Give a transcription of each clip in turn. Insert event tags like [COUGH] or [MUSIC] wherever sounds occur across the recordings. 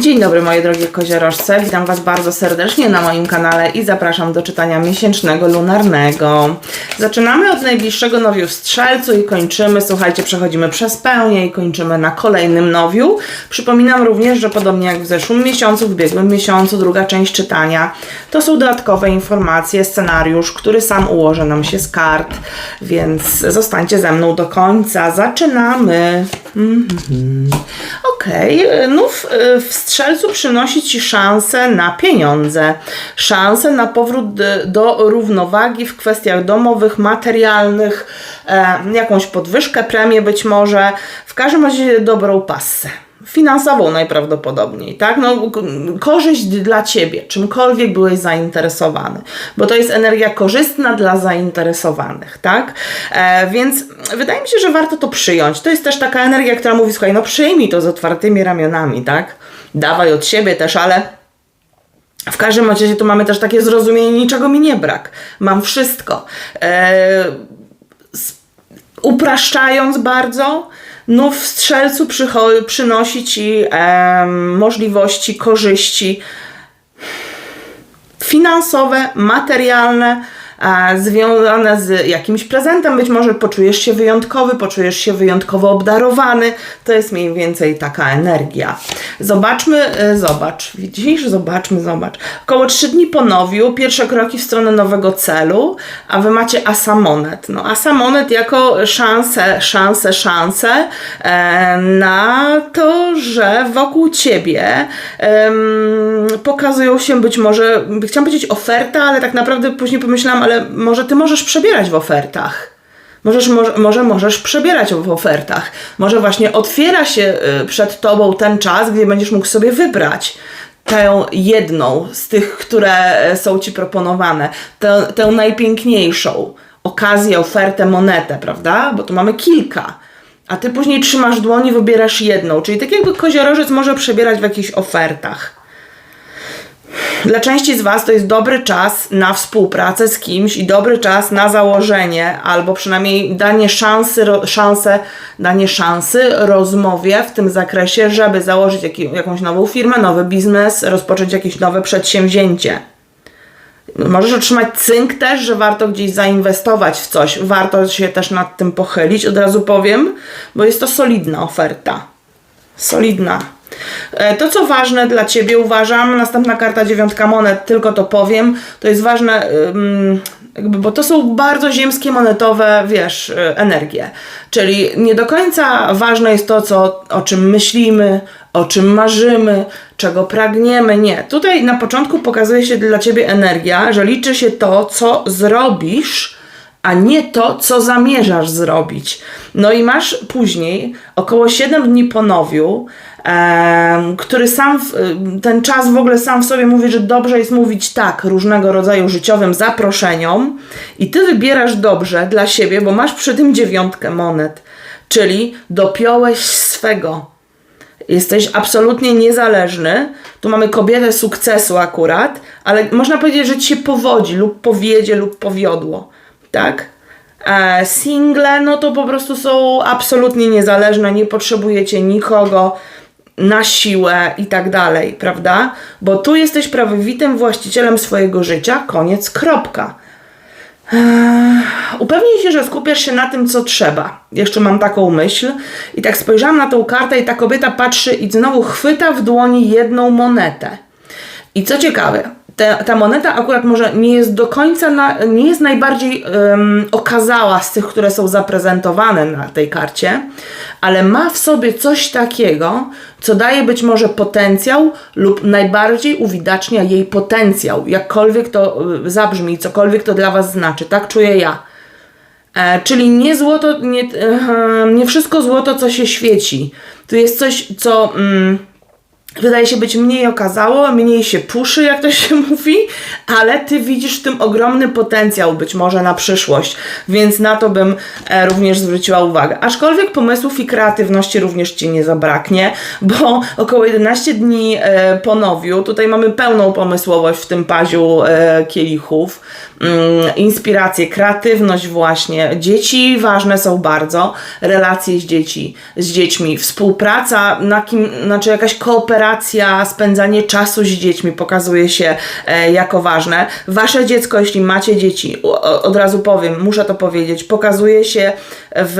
Dzień dobry moje drogie koziorożce, witam Was bardzo serdecznie na moim kanale i zapraszam do czytania miesięcznego lunarnego. Zaczynamy od najbliższego nowiu w Strzelcu i kończymy, słuchajcie, przechodzimy przez pełnię i kończymy na kolejnym nowiu. Przypominam również, że podobnie jak w zeszłym miesiącu, w ubiegłym miesiącu, druga część czytania, to są dodatkowe informacje, scenariusz, który sam ułożę nam się z kart, więc zostańcie ze mną do końca. Zaczynamy. Mhm. Okej, nów y, w strzelcu przynosi Ci szansę na pieniądze, szansę na powrót do równowagi w kwestiach domowych, materialnych, e, jakąś podwyżkę, premię być może, w każdym razie dobrą passę. Finansową najprawdopodobniej, tak? No, korzyść dla ciebie, czymkolwiek byłeś zainteresowany, bo to jest energia korzystna dla zainteresowanych, tak? E, więc wydaje mi się, że warto to przyjąć. To jest też taka energia, która mówi: słuchaj, no przyjmij to z otwartymi ramionami, tak? Dawaj od siebie też, ale w każdym razie tu mamy też takie zrozumienie, niczego mi nie brak. Mam wszystko. E, upraszczając bardzo, nów w strzelcu przynosi ci em, możliwości, korzyści finansowe, materialne, e, związane z jakimś prezentem. Być może poczujesz się wyjątkowy, poczujesz się wyjątkowo obdarowany. To jest mniej więcej taka energia. Zobaczmy, e, zobacz, widzisz? Zobaczmy, zobacz. Około 3 dni po nowiu, pierwsze kroki w stronę nowego celu, a wy macie asamonet. No, asamonet jako szansę, szansę, szansę e, na to, że wokół ciebie pokazują się być może, chciałam powiedzieć oferta, ale tak naprawdę później pomyślałam, ale może ty możesz przebierać w ofertach. Możesz, może, może możesz przebierać w ofertach. Może właśnie otwiera się y, przed tobą ten czas, gdzie będziesz mógł sobie wybrać tę jedną z tych, które e, są ci proponowane, tę, tę najpiękniejszą okazję, ofertę, monetę, prawda? Bo tu mamy kilka. A ty później trzymasz dłoni, wybierasz jedną. Czyli tak jakby koziorożec może przebierać w jakichś ofertach. Dla części z Was to jest dobry czas na współpracę z kimś i dobry czas na założenie, albo przynajmniej danie szansy, ro, szansę, danie szansy rozmowie w tym zakresie, żeby założyć jaki, jakąś nową firmę, nowy biznes, rozpocząć jakieś nowe przedsięwzięcie. Możesz otrzymać cynk też, że warto gdzieś zainwestować w coś. Warto się też nad tym pochylić, od razu powiem, bo jest to solidna oferta. Solidna. E, To, co ważne dla Ciebie, uważam, następna karta dziewiątka monet, tylko to powiem, to jest ważne, jakby, bo to są bardzo ziemskie, monetowe, wiesz, y, energie. Czyli nie do końca ważne jest to, co, o czym myślimy, o czym marzymy, czego pragniemy. Nie. Tutaj na początku pokazuje się dla Ciebie energia, że liczy się to, co zrobisz, a nie to, co zamierzasz zrobić. No i masz później, około 7 dni po nowiu, który sam, ten czas w ogóle sam w sobie mówi, że dobrze jest mówić tak różnego rodzaju życiowym zaproszeniom i ty wybierasz dobrze dla siebie, bo masz przy tym dziewiątkę monet, czyli dopiąłeś swego. Jesteś absolutnie niezależny. Tu mamy kobietę sukcesu akurat, ale można powiedzieć, że ci się powodzi lub powiedzie lub powiodło. Tak? E, single, no to po prostu są absolutnie niezależne, nie potrzebujecie nikogo na siłę i tak dalej, prawda? Bo tu jesteś prawowitym właścicielem swojego życia, koniec, kropka. Upewnij się, że skupiasz się na tym, co trzeba. Jeszcze mam taką myśl. I tak spojrzałam na tą kartę i ta kobieta patrzy i znowu chwyta w dłoni jedną monetę. I co ciekawe, te, ta moneta akurat może nie jest do końca, na, nie jest najbardziej em, okazała z tych, które są zaprezentowane na tej karcie, ale ma w sobie coś takiego, co daje być może potencjał lub najbardziej uwidacznia jej potencjał, jakkolwiek to y, zabrzmi, cokolwiek to dla Was znaczy. Tak czuję ja. E, czyli nie złoto, nie, e, nie wszystko złoto, co się świeci. Tu jest coś, co mm, wydaje się być mniej okazało, mniej się puszy, jak to [LAUGHS] się mówi, ale ty widzisz w tym ogromny potencjał być może na przyszłość, więc na to bym e, również zwróciła uwagę. Aczkolwiek pomysłów i kreatywności również ci nie zabraknie, bo około 11 dni e, po nowiu, tutaj mamy pełną pomysłowość w tym paziu e, kielichów, mm, inspiracje, kreatywność właśnie. Dzieci ważne są bardzo, relacje z dzieci, z dziećmi, współpraca, na kim, znaczy jakaś kooperacja, spędzanie czasu z dziećmi pokazuje się e, jako ważne. Wasze dziecko, jeśli macie dzieci, od razu powiem, muszę to powiedzieć, pokazuje się w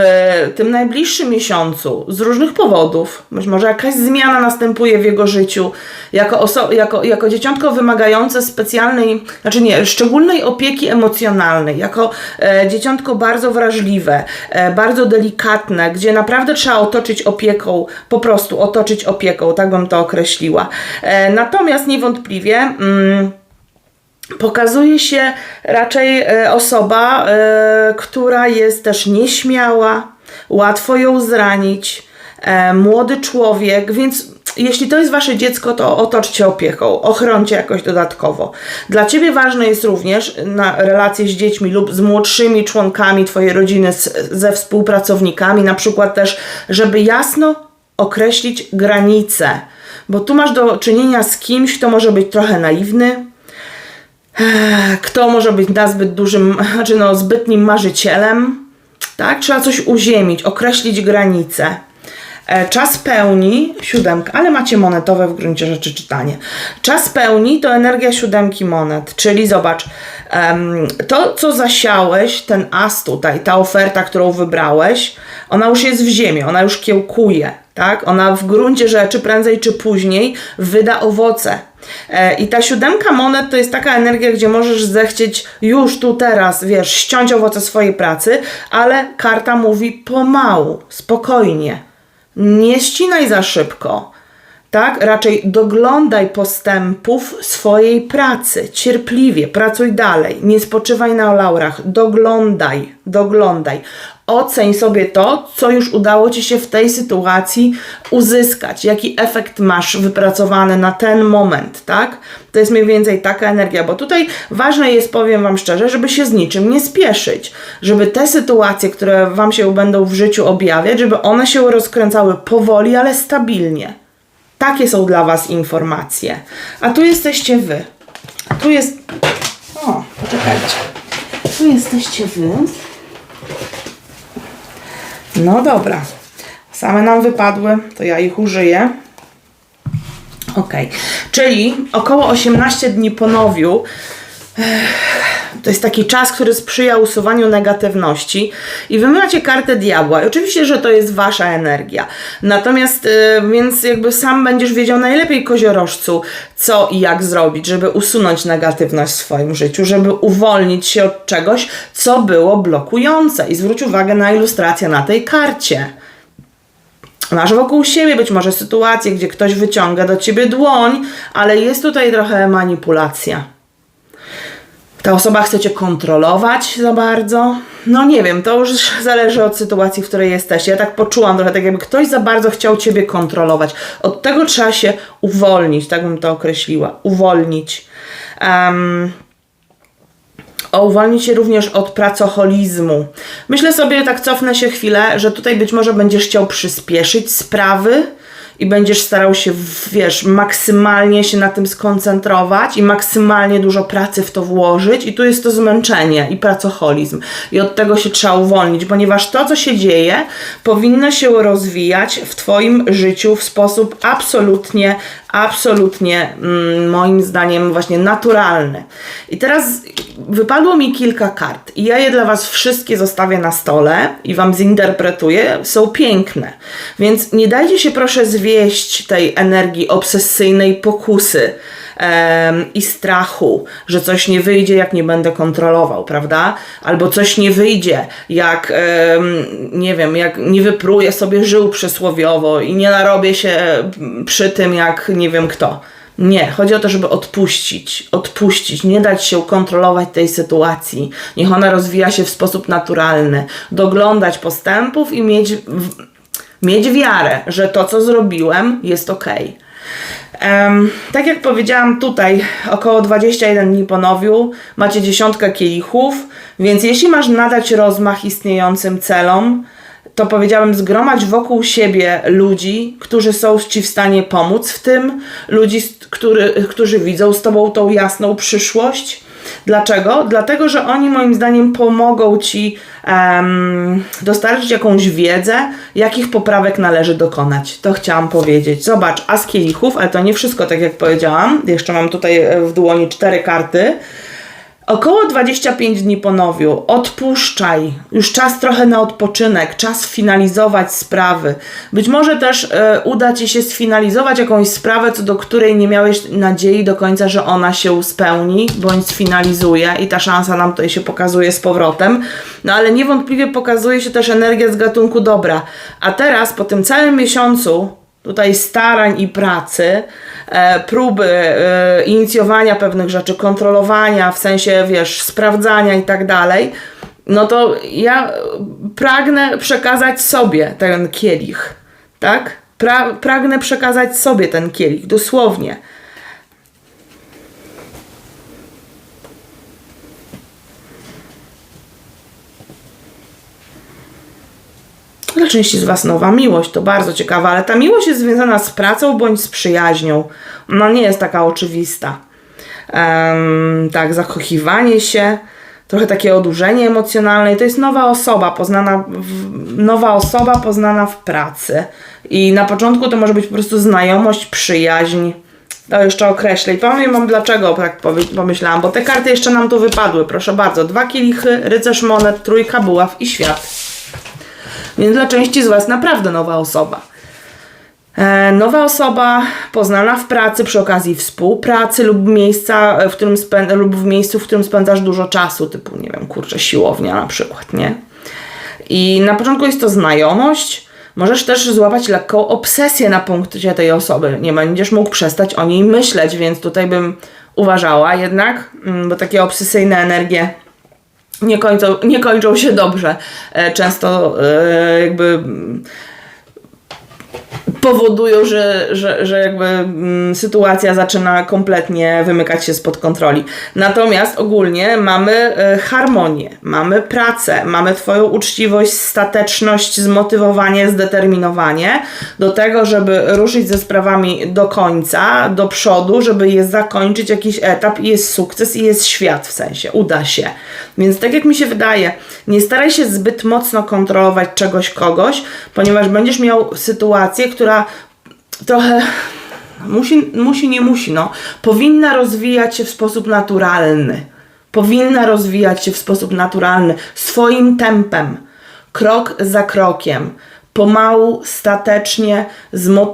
tym najbliższym miesiącu z różnych powodów. Być może jakaś zmiana następuje w jego życiu, jako, oso- jako, jako dzieciątko wymagające specjalnej, znaczy nie, szczególnej opieki emocjonalnej, jako e, dzieciątko bardzo wrażliwe, e, bardzo delikatne, gdzie naprawdę trzeba otoczyć opieką, po prostu otoczyć opieką, tak bym to określiła. E, natomiast niewątpliwie. Mm, pokazuje się raczej e, osoba, e, która jest też nieśmiała, łatwo ją zranić, młody człowiek, więc jeśli to jest wasze dziecko, to otoczcie opieką, ochroncie jakoś dodatkowo. Dla ciebie ważne jest również na relacje z dziećmi lub z młodszymi członkami twojej rodziny, z, ze współpracownikami, na przykład też, żeby jasno określić granice, bo tu masz do czynienia z kimś, kto może być trochę naiwny, kto może być nazbyt dużym, znaczy no zbytnim marzycielem, tak? Trzeba coś uziemić, określić granice. E, Czas pełni, siódemka, ale macie monetowe w gruncie rzeczy czytanie. Czas pełni to energia siódemki monet, czyli zobacz, to co zasiałeś, ten as tutaj, ta oferta, którą wybrałeś, ona już jest w ziemi, ona już kiełkuje, tak? Ona w gruncie rzeczy prędzej czy później wyda owoce. E, I ta siódemka monet to jest taka energia, gdzie możesz zechcieć już tu teraz, wiesz, ściąć owoce swojej pracy, ale karta mówi pomału, spokojnie. Nie ścinaj za szybko. Tak? Raczej doglądaj postępów swojej pracy. Cierpliwie, pracuj dalej. Nie spoczywaj na laurach. Doglądaj, doglądaj. Oceń sobie to, co już udało ci się w tej sytuacji uzyskać. Jaki efekt masz wypracowany na ten moment, tak? To jest mniej więcej taka energia, bo tutaj ważne jest, powiem Wam szczerze, żeby się z niczym nie spieszyć. Żeby te sytuacje, które Wam się będą w życiu objawiać, żeby one się rozkręcały powoli, ale stabilnie. Takie są dla Was informacje. A tu jesteście Wy. Tu jest. O, poczekajcie. Tu jesteście Wy. No dobra. Same nam wypadły, to ja ich użyję. Ok, czyli około 18 dni po nowiu to jest taki czas, który sprzyja usuwaniu negatywności i wy kartę diabła. I oczywiście, że to jest wasza energia. Natomiast, y, więc jakby sam będziesz wiedział najlepiej koziorożcu, co i jak zrobić, żeby usunąć negatywność w swoim życiu, żeby uwolnić się od czegoś, co było blokujące. I zwróć uwagę na ilustrację na tej karcie. Masz wokół siebie być może sytuację, gdzie ktoś wyciąga do ciebie dłoń, ale jest tutaj trochę manipulacja. Ta osoba chce cię kontrolować za bardzo. No nie wiem, to już zależy od sytuacji, w której jesteście. Ja tak poczułam trochę, tak jakby ktoś za bardzo chciał ciebie kontrolować. Od tego trzeba się uwolnić, tak bym to określiła. Uwolnić. Um, o uwolnić się również od pracoholizmu. Myślę sobie, tak cofnę się chwilę, że tutaj być może będziesz chciał przyspieszyć sprawy i będziesz starał się, wiesz, maksymalnie się na tym skoncentrować i maksymalnie dużo pracy w to włożyć i tu jest to zmęczenie i pracoholizm. I od tego się trzeba uwolnić, ponieważ to, co się dzieje, powinno się rozwijać w Twoim życiu w sposób absolutnie, absolutnie mm, moim zdaniem właśnie naturalny. I teraz wypadło mi kilka kart i ja je dla Was wszystkie zostawię na stole i Wam zinterpretuję. Są piękne. Więc nie dajcie się proszę zwieść tej energii obsesyjnej pokusy i strachu, że coś nie wyjdzie, jak nie będę kontrolował, prawda? Albo coś nie wyjdzie, jak nie wiem, jak nie wypruję sobie żył przysłowiowo i nie narobię się mm, przy tym, jak nie wiem kto. Nie, chodzi o to, żeby odpuścić, odpuścić, nie dać się kontrolować tej sytuacji. Niech ona rozwija się w sposób naturalny, doglądać postępów i mieć, mieć wiarę, że to, co zrobiłem, jest ok. Em, tak jak powiedziałam tutaj, około 21 dni po nowiu macie dziesiątkę kielichów, więc jeśli masz nadać rozmach istniejącym celom, to powiedziałem, zgromadź wokół siebie ludzi, którzy są Ci w stanie pomóc w tym, ludzi, który, którzy widzą z Tobą tą jasną przyszłość. Dlaczego? Dlatego, że oni moim zdaniem pomogą ci em, dostarczyć jakąś wiedzę, jakich poprawek należy dokonać. To chciałam powiedzieć. Zobacz, as kielichów, ale to nie wszystko, tak jak powiedziałam. Jeszcze mam tutaj e, w dłoni cztery karty. Około 25 dni po nowiu. Odpuszczaj. Już czas trochę na odpoczynek, czas finalizować sprawy. Być może też e, uda ci się sfinalizować jakąś sprawę, co do której nie miałeś nadziei do końca, że ona się spełni bądź sfinalizuje i ta szansa nam tutaj się pokazuje z powrotem. No ale niewątpliwie pokazuje się też energia z gatunku dobra. A teraz po tym całym miesiącu tutaj starań i pracy, e, próby e, inicjowania pewnych rzeczy, kontrolowania, w sensie, wiesz, sprawdzania i tak dalej, no to ja pragnę przekazać sobie ten kielich, tak? Pra, pragnę przekazać sobie ten kielich, dosłownie. Dla części z Was nowa miłość, to bardzo ciekawe, ale ta miłość jest związana z pracą bądź z przyjaźnią. Ona nie jest taka oczywista. Em, tak, zakochiwanie się, trochę takie odurzenie emocjonalne. I to jest nowa osoba poznana, w, nowa osoba poznana w pracy. I na początku to może być po prostu znajomość, przyjaźń. To jeszcze określę i powiem Wam dlaczego tak pomyślałam, bo te karty jeszcze nam tu wypadły. Proszę bardzo, dwa kielichy, rycerz monet, trójka buław i świat. Więc dla części z Was naprawdę nowa osoba. E, nowa osoba poznana w pracy przy okazji współpracy lub miejsca, e, w którym spę- lub w miejscu, w którym spędzasz dużo czasu, typu, nie wiem, kurczę, siłownia na przykład, nie? I na początku jest to znajomość. Możesz też złapać lekką obsesję na punkcie tej osoby. Nie będziesz mógł przestać o niej myśleć, więc tutaj bym uważała jednak, mm, bo takie obsesyjne energie nie kończą, nie kończą się dobrze. E, Często e, jakby powodują, że, że, że jakby mm, sytuacja zaczyna kompletnie wymykać się spod kontroli. Natomiast ogólnie mamy e, harmonię, mamy pracę, mamy Twoją uczciwość, stateczność, zmotywowanie, zdeterminowanie do tego, żeby ruszyć ze sprawami do końca, do przodu, żeby je zakończyć jakiś etap i jest sukces i jest świat w sensie, uda się. Więc tak jak mi się wydaje, nie staraj się zbyt mocno kontrolować czegoś, kogoś, ponieważ będziesz miał sytuację, która trochę musi, musi, nie musi, no, powinna rozwijać się w sposób naturalny. Powinna rozwijać się w sposób naturalny, swoim tempem, krok za krokiem. Pomału, statecznie,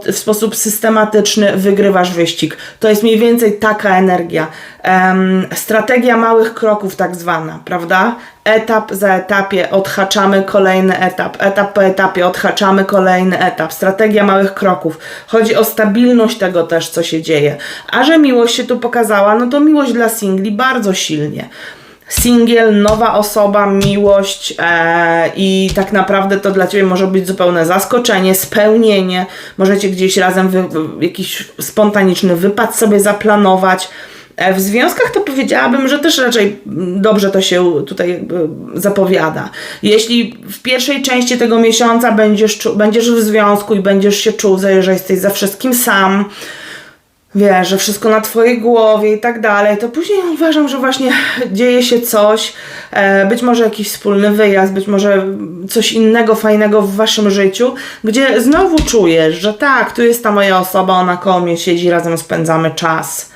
w sposób systematyczny wygrywasz wyścig. To jest mniej więcej taka energia. Em, strategia małych kroków, tak zwana, prawda? Etap za etapie odhaczamy kolejny etap, etap po etapie odhaczamy kolejny etap. Strategia małych kroków. Chodzi o stabilność tego też, co się dzieje. A że miłość się tu pokazała, no to miłość dla singli bardzo silnie singiel, nowa osoba, miłość e, i tak naprawdę to dla Ciebie może być zupełne zaskoczenie, spełnienie. Możecie gdzieś razem wy, jakiś spontaniczny wypad sobie zaplanować. E, w związkach to powiedziałabym, że też raczej dobrze to się tutaj jakby zapowiada. Jeśli w pierwszej części tego miesiąca będziesz, będziesz w związku i będziesz się czuł, że jesteś za wszystkim sam, wiesz, że wszystko na twojej głowie i tak dalej, to później uważam, że właśnie dzieje się coś, e, być może jakiś wspólny wyjazd, być może coś innego fajnego w waszym życiu, gdzie znowu czujesz, że tak, tu jest ta moja osoba, ona koło siedzi, razem spędzamy czas.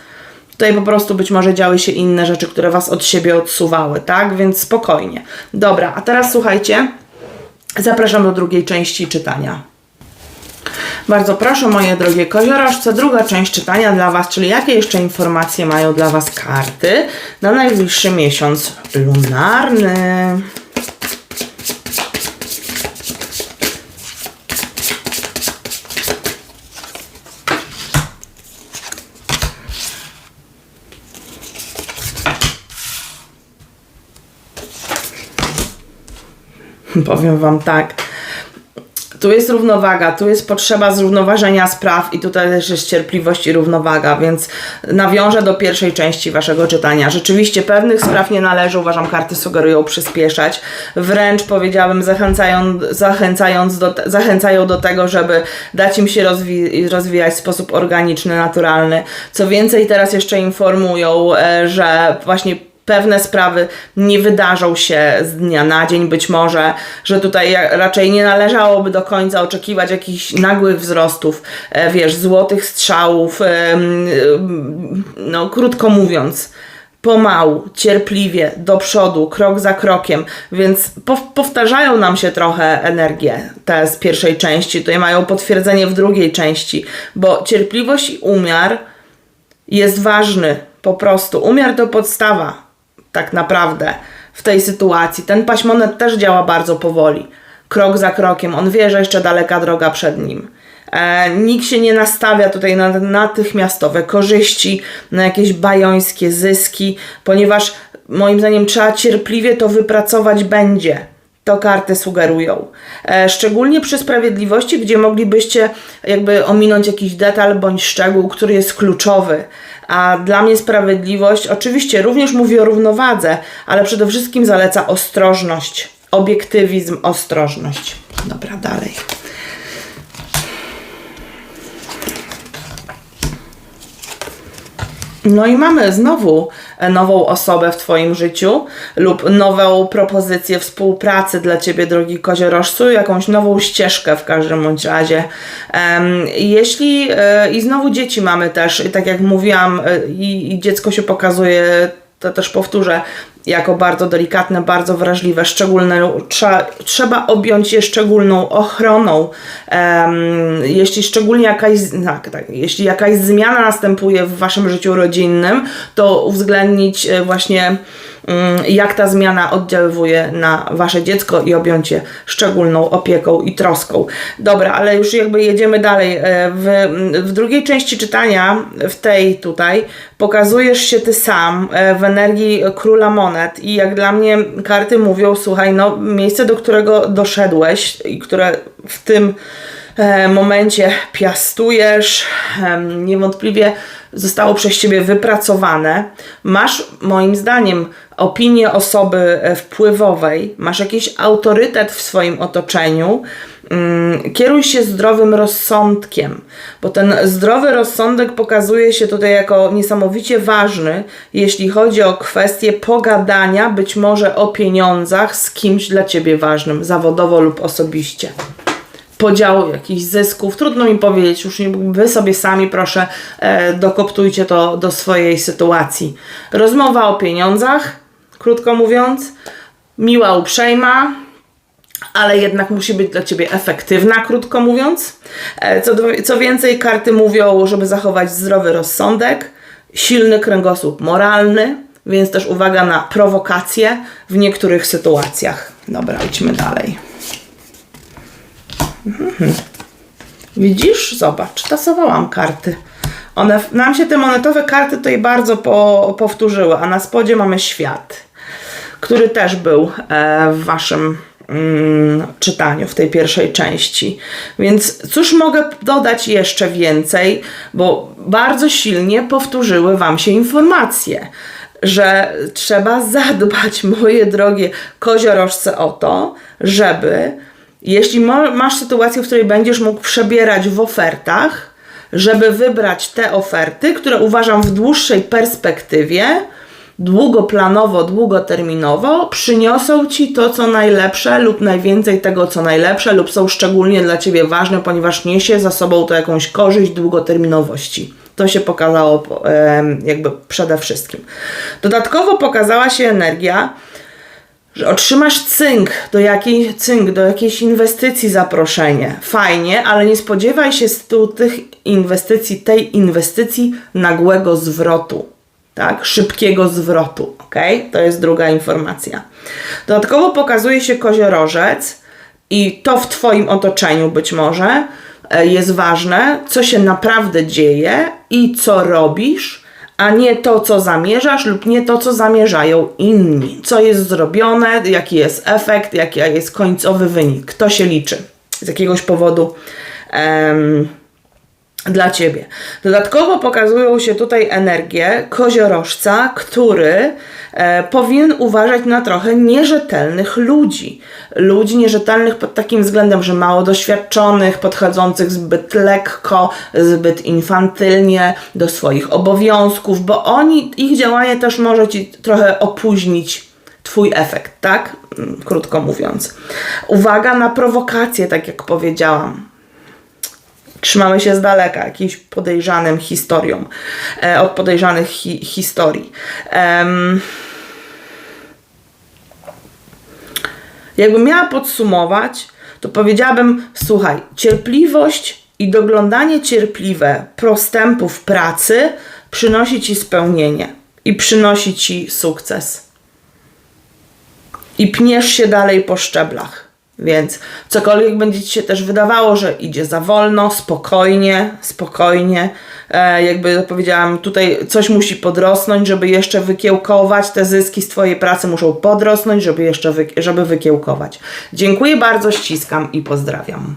Tutaj po prostu być może działy się inne rzeczy, które was od siebie odsuwały, tak? Więc spokojnie. Dobra, a teraz słuchajcie, zapraszam do drugiej części czytania. Bardzo proszę, moje drogie koziorożce, druga część czytania dla Was, czyli jakie jeszcze informacje mają dla Was karty na najbliższy miesiąc lunarny. Powiem Wam tak. Tu jest równowaga, tu jest potrzeba zrównoważenia spraw i tutaj też jest cierpliwość i równowaga, więc nawiążę do pierwszej części Waszego czytania. Rzeczywiście pewnych spraw nie należy, uważam, karty sugerują przyspieszać. Wręcz powiedziałabym, zachęcają, zachęcając do, zachęcają do tego, żeby dać im się rozwi- rozwijać w sposób organiczny, naturalny. Co więcej, teraz jeszcze informują, e, że właśnie pewne sprawy nie wydarzą się z dnia na dzień, być może, że tutaj raczej nie należałoby do końca oczekiwać jakichś nagłych wzrostów, e, wiesz, złotych strzałów, no krótko mówiąc pomału, cierpliwie, do przodu, krok za krokiem, więc pow- powtarzają nam się trochę energie te z pierwszej części, tutaj mają potwierdzenie w drugiej części, bo cierpliwość i umiar jest ważny, po prostu. Umiar to podstawa, tak naprawdę, w tej sytuacji. Ten paśmonet też działa bardzo powoli, krok za krokiem, on wie, że jeszcze daleka droga przed nim. E, nikt się nie nastawia tutaj na natychmiastowe korzyści, na jakieś bajońskie zyski, ponieważ moim zdaniem trzeba cierpliwie to wypracować będzie. To karty sugerują. E, szczególnie przy sprawiedliwości, gdzie moglibyście jakby ominąć jakiś detal bądź szczegół, który jest kluczowy. A dla mnie sprawiedliwość oczywiście również mówi o równowadze, ale przede wszystkim zaleca ostrożność, obiektywizm, ostrożność. Dobra, dalej. No i mamy znowu e, nową osobę w Twoim życiu lub nową propozycję współpracy dla Ciebie, drogi koziorożcu, jakąś nową ścieżkę w każdym bądź razie. Jeśli e, i znowu dzieci mamy też, tak jak mówiłam, e, i dziecko się pokazuje, to też powtórzę, jako bardzo delikatne, bardzo wrażliwe, szczególne, trzeba, trzeba objąć je szczególną ochroną. Em, jeśli szczególnie jakaś, tak, tak, jeśli jakaś zmiana następuje w waszym życiu rodzinnym, to uwzględnić e, właśnie jak ta zmiana oddziaływuje na wasze dziecko i objąć je szczególną opieką i troską. Dobra, ale już jakby jedziemy dalej. E, W, w drugiej części czytania, w tej tutaj, pokazujesz się ty sam e, w energii króla monet i jak dla mnie karty mówią, słuchaj, no miejsce, do którego doszedłeś i które w tym momencie piastujesz, niewątpliwie zostało przez ciebie wypracowane. Masz, moim zdaniem, opinię osoby e, wpływowej, masz jakiś autorytet w swoim otoczeniu. Mm, Kieruj się zdrowym rozsądkiem, bo ten zdrowy rozsądek pokazuje się tutaj jako niesamowicie ważny, jeśli chodzi o kwestię pogadania, być może o pieniądzach z kimś dla ciebie ważnym, zawodowo lub osobiście podziału jakichś zysków. Trudno mi powiedzieć, już nie, wy sobie sami proszę e, dokoptujcie to do swojej sytuacji. Rozmowa o pieniądzach, krótko mówiąc, miła, uprzejma, ale jednak musi być dla ciebie efektywna, krótko mówiąc. E, Co, co więcej, karty mówią, żeby zachować zdrowy rozsądek, silny kręgosłup moralny, więc też uwaga na prowokacje w niektórych sytuacjach. Dobra, idźmy dalej. Widzisz? Zobacz, tasowałam karty. One, nam się te monetowe karty tutaj bardzo po, powtórzyły, a na spodzie mamy świat, który też był e, w waszym mm, czytaniu, w tej pierwszej części. Więc cóż mogę dodać jeszcze więcej, bo bardzo silnie powtórzyły wam się informacje, że trzeba zadbać, [LAUGHS] moje drogie koziorożce, o to, żeby jeśli masz sytuację, w której będziesz mógł przebierać w ofertach, żeby wybrać te oferty, które uważam w dłuższej perspektywie, długoplanowo, długoterminowo, przyniosą ci to, co najlepsze, lub najwięcej tego, co najlepsze, lub są szczególnie dla ciebie ważne, ponieważ niesie za sobą to jakąś korzyść długoterminowości. To się pokazało jakby przede wszystkim. Dodatkowo pokazała się energia, że otrzymasz cynk do, jakiej, cynk do jakiejś inwestycji zaproszenie. Fajnie, ale nie spodziewaj się z tych inwestycji, tej inwestycji nagłego zwrotu. Tak? Szybkiego zwrotu. ok? To jest druga informacja. Dodatkowo pokazuje się koziorożec i to w Twoim otoczeniu być może e, jest ważne, co się naprawdę dzieje i co robisz, a nie to, co zamierzasz, lub nie to, co zamierzają inni. Co jest zrobione, jaki jest efekt, jaki jest końcowy wynik. To się liczy z jakiegoś powodu. dla ciebie. Dodatkowo pokazują się tutaj energie koziorożca, który powinien uważać na trochę nierzetelnych ludzi. Ludzi nierzetelnych pod takim względem, że mało doświadczonych, podchodzących zbyt lekko, zbyt infantylnie do swoich obowiązków, bo oni, ich działanie też może ci trochę opóźnić Twój efekt, tak? Mm, Krótko mówiąc. Uwaga na prowokacje, tak jak powiedziałam trzymamy się z daleka jakimś podejrzanym historią, e, od podejrzanych hi, historii. Em, jakbym miała podsumować, to powiedziałabym, słuchaj, cierpliwość i doglądanie cierpliwe prostępów pracy przynosi ci spełnienie i przynosi ci sukces. I pniesz się dalej po szczeblach. Więc cokolwiek będzie ci się też wydawało, że idzie za wolno, spokojnie, spokojnie. E, jakby powiedziałam, tutaj coś musi podrosnąć, żeby jeszcze wykiełkować. Te zyski z Twojej pracy muszą podrosnąć, żeby jeszcze wy, żeby wykiełkować. Dziękuję bardzo, ściskam i pozdrawiam.